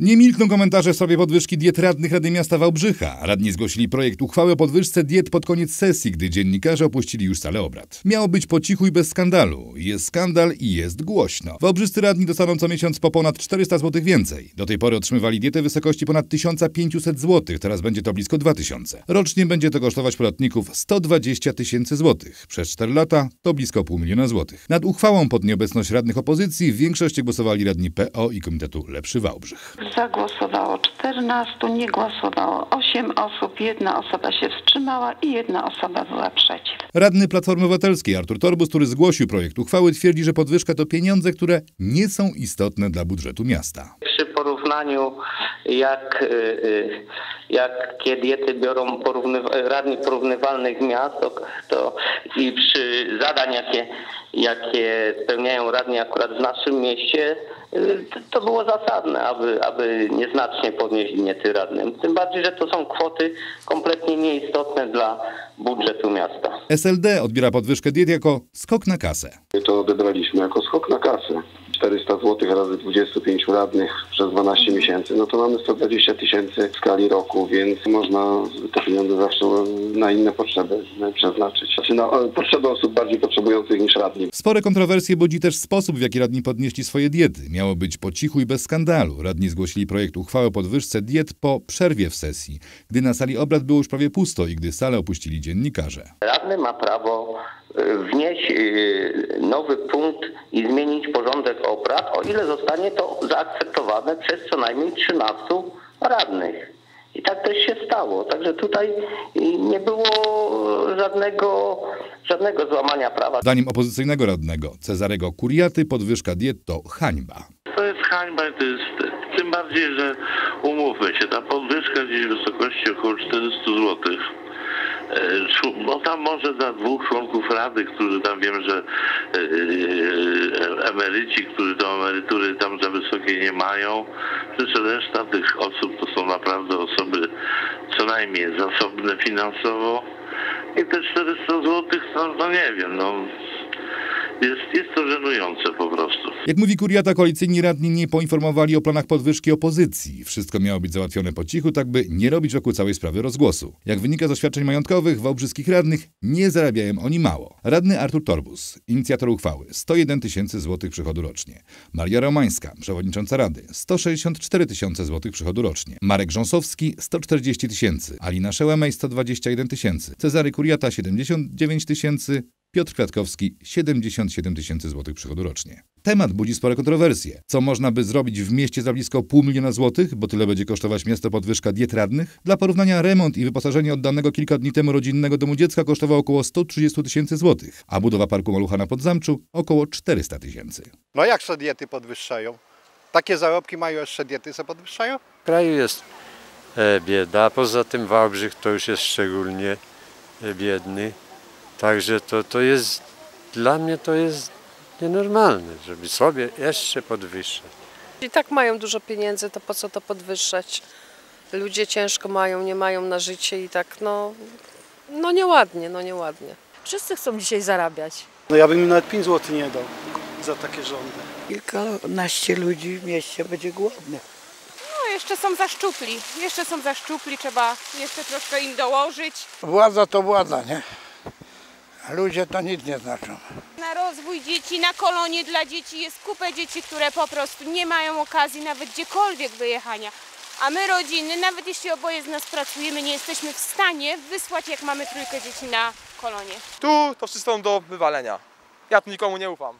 Nie milkną komentarze w sprawie podwyżki diet radnych Rady Miasta Wałbrzycha. Radni zgłosili projekt uchwały o podwyżce diet pod koniec sesji, gdy dziennikarze opuścili już salę obrad. Miało być po cichu i bez skandalu. Jest skandal i jest głośno. Wałbrzyscy radni dostaną co miesiąc po ponad 400 zł więcej. Do tej pory otrzymywali dietę w wysokości ponad 1500 zł, teraz będzie to blisko 2000. Rocznie będzie to kosztować podatników 120 tysięcy złotych. Przez 4 lata to blisko pół miliona złotych. Nad uchwałą pod nieobecność radnych opozycji w większości głosowali radni PO i Komitetu Lepszy Wałbrzych. Za głosowało 14, nie głosowało 8 osób, jedna osoba się wstrzymała i jedna osoba była przeciw. Radny Platformy Obywatelskiej Artur Torbus, który zgłosił projekt uchwały, twierdzi, że podwyżka to pieniądze, które nie są istotne dla budżetu miasta. Przy porównaniu jak, y, y, jakie diety biorą porównywa- radni porównywalnych miast to, to i przy zadań jakie, jakie spełniają radni akurat w naszym mieście to- było zasadne, aby, aby nieznacznie podnieść diety radnym. Tym bardziej, że to są kwoty kompletnie nieistotne dla budżetu miasta. SLD odbiera podwyżkę diet jako skok na kasę. Odebraliśmy jako skok na kasę. 400 zł razy 25 radnych przez 12 miesięcy, no to mamy 120 tysięcy w skali roku, więc można te pieniądze zawsze na inne potrzeby przeznaczyć. Znaczy na e, potrzeby osób bardziej potrzebujących niż radni. Spore kontrowersje budzi też sposób, w jaki radni podnieśli swoje diety. Miało być po cichu i bez skandalu. Radni zgłosili projekt uchwały o podwyżce diet po przerwie w sesji, gdy na sali obrad było już prawie pusto i gdy salę opuścili dziennikarze. Radny ma prawo wnieść y, nowy punkt i zmienić porządek obrad, o ile zostanie to zaakceptowane przez co najmniej 13 radnych. I tak też się stało. Także tutaj y, nie było żadnego, żadnego złamania prawa. Zdaniem opozycyjnego radnego Cezarego Kuriaty podwyżka diet to hańba. To jest hańba i to jest tym bardziej, że umówmy się, ta podwyżka gdzieś w wysokości około 400 zł. Bo tam może dla dwóch członków rady, którzy tam wiem, że e, emeryci, którzy do emerytury tam za wysokiej nie mają, przecież reszta tych osób to są naprawdę osoby co najmniej zasobne finansowo. I te 400 zł, no, no nie wiem, no jest, jest to żenujące po prostu. Jak mówi Kuriata, koalicyjni radni nie poinformowali o planach podwyżki opozycji. Wszystko miało być załatwione po cichu, tak by nie robić wokół całej sprawy rozgłosu. Jak wynika z oświadczeń majątkowych, wałbrzyskich radnych nie zarabiają oni mało. Radny Artur Torbus, inicjator uchwały, 101 tysięcy złotych przychodu rocznie. Maria Romańska, przewodnicząca rady, 164 tysiące złotych przychodu rocznie. Marek Grząsowski, 140 tysięcy. Alina Szełemej, 121 tysięcy. Cezary Kuriata, 79 tysięcy. Piotr Kwiatkowski 77 tysięcy złotych przychodu rocznie. Temat budzi spore kontrowersje. Co można by zrobić w mieście za blisko pół miliona złotych, bo tyle będzie kosztować miasto podwyżka diet radnych? Dla porównania remont i wyposażenie oddanego kilka dni temu rodzinnego domu dziecka kosztowało około 130 tysięcy złotych, a budowa parku Malucha na Podzamczu około 400 tysięcy. No jak se diety podwyższają? Takie zarobki mają, jeszcze diety se podwyższają? W kraju jest e, bieda, poza tym Wałbrzych to już jest szczególnie e, biedny. Także to, to jest, dla mnie to jest nienormalne, żeby sobie jeszcze podwyższać. I tak mają dużo pieniędzy, to po co to podwyższać? Ludzie ciężko mają, nie mają na życie i tak no, no nieładnie, no nieładnie. Wszyscy chcą dzisiaj zarabiać. No ja bym mi nawet 5 zł nie dał za takie rządy. Kilkanaście ludzi w mieście będzie głodnych. No jeszcze są za szczupli, jeszcze są za szczupli, trzeba jeszcze troszkę im dołożyć. Władza to władza, nie? Ludzie to nic nie znaczą. Na rozwój dzieci, na kolonie dla dzieci jest kupę dzieci, które po prostu nie mają okazji nawet gdziekolwiek wyjechania. A my rodziny, nawet jeśli oboje z nas pracujemy, nie jesteśmy w stanie wysłać jak mamy trójkę dzieci na kolonie. Tu to wszystko do wywalenia. Ja tu nikomu nie ufam.